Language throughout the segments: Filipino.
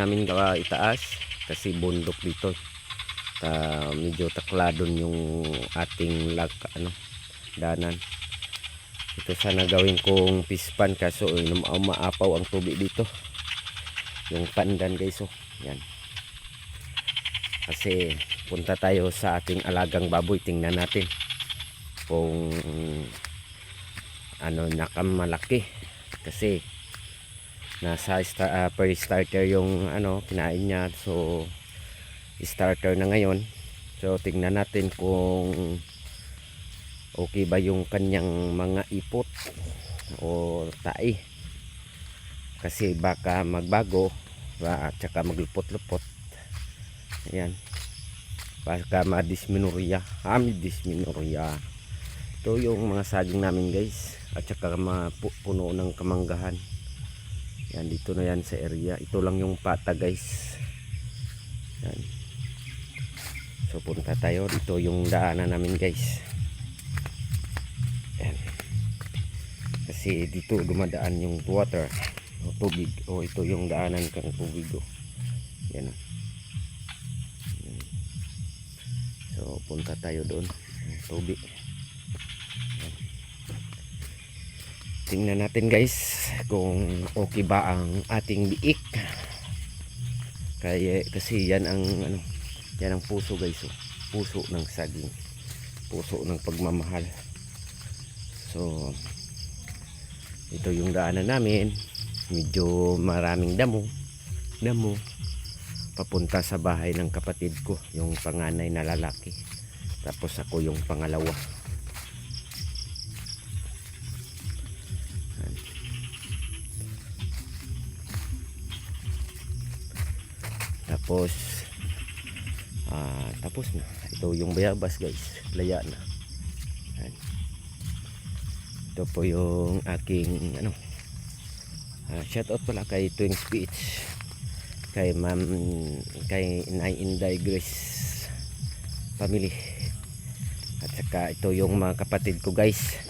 namin gawa itaas kasi bundok dito. Ta medyo takladon yung ating lag ano danan. Ito sana gawin kong pispan kaso eh, nama- maapaw ang tubig dito. Yung pandan guys oh. Yan. Kasi punta tayo sa ating alagang baboy tingnan natin kung ano nakamalaki kasi nasa sta- ah, per starter yung ano kinain niya. So starter na ngayon. So tingnan natin kung okay ba yung kanyang mga ipot o tai kasi baka magbago ba, at saka maglupot-lupot. Ayan. Baka madisminorya ah disminorya ito yung mga saging namin guys. At saka mga pu- puno ng kamanggahan yan dito na yan sa area. Ito lang yung pata guys. Yan. So punta tayo dito yung daanan namin guys. Yan. Kasi dito dumadaan yung water o tubig. O ito yung daanan kang tubig o. Yan so punta tayo doon. Yung tubig tingnan natin guys kung okay ba ang ating biik. Kaya kasi yan ang ano yan ang puso guys oh. puso ng saging. Puso ng pagmamahal. So ito yung daanan namin. Medyo maraming damo. Damo. Papunta sa bahay ng kapatid ko yung panganay na lalaki. Tapos ako yung pangalawa tapos ah, tapos na. Ito yung bayabas guys. Laya na. Ayan. ito po yung aking ano ah, shout out pala kay Twin Speech kay ma'am kay Inay Inday Grace family. At saka ito yung mga kapatid ko guys.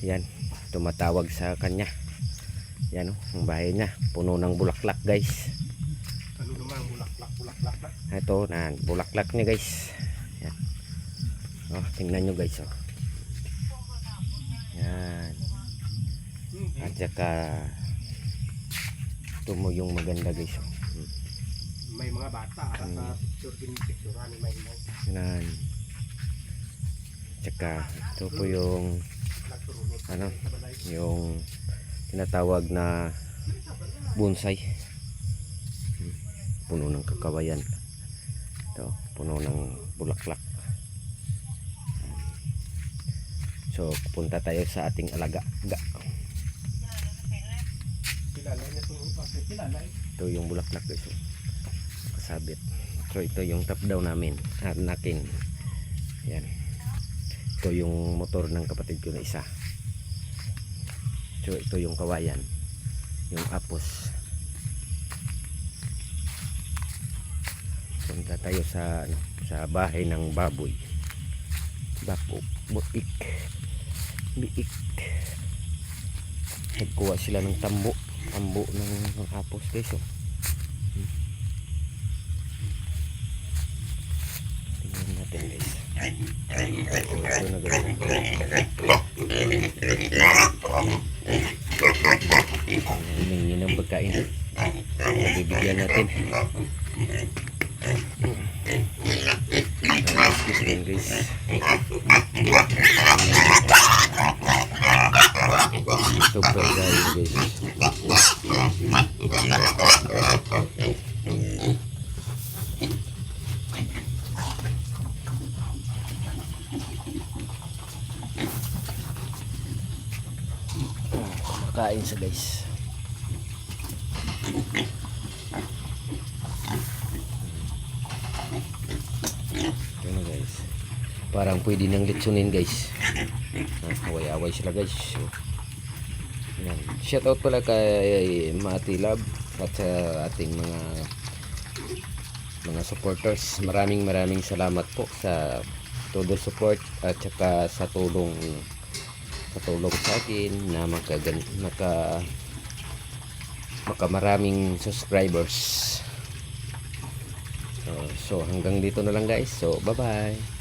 Yan tumatawag sa kanya. Yan o ang bahay niya puno ng bulaklak guys Ano naman, bulaklak, bulaklak na. Ito na bulaklak niya guys. Yan. Oh tingnan nyo guys oh. Yan. At saka ito mo yung maganda guys oh. May mga bata, ara Hmm. sa picture din, picture ni may mga yan tsaka ito po yung ano yung tinatawag na bonsai puno ng kakawayan ito puno ng bulaklak. So punta tayo sa ating alaga Ga. Ito, eh. ito yung bulaklak guys. Kasabit. So ito yung top down namin at natin. Yan. Ito yung motor ng kapatid ko na isa. So ito yung kawayan. Yung apos punta tayo sa ano, sa bahay ng baboy. Bapo buik. Biik. Nagkuha sila ng tambo. Tambo ng, ng apos guys oh. tingnan natin guys. Ito na guys humingi ng pagkain. Bibigyan natin Din guys ito pa guys Kain sa guys. Ano guys. Parang pwede nang litsunin guys. Away-away sila guys. So. Shout out pala kay Mati Love at sa ating mga mga supporters. Maraming maraming salamat po sa todo support at saka sa tulong sa tulong sa akin na makagan maka makamaraming subscribers. So, so hanggang dito na lang guys. So bye bye.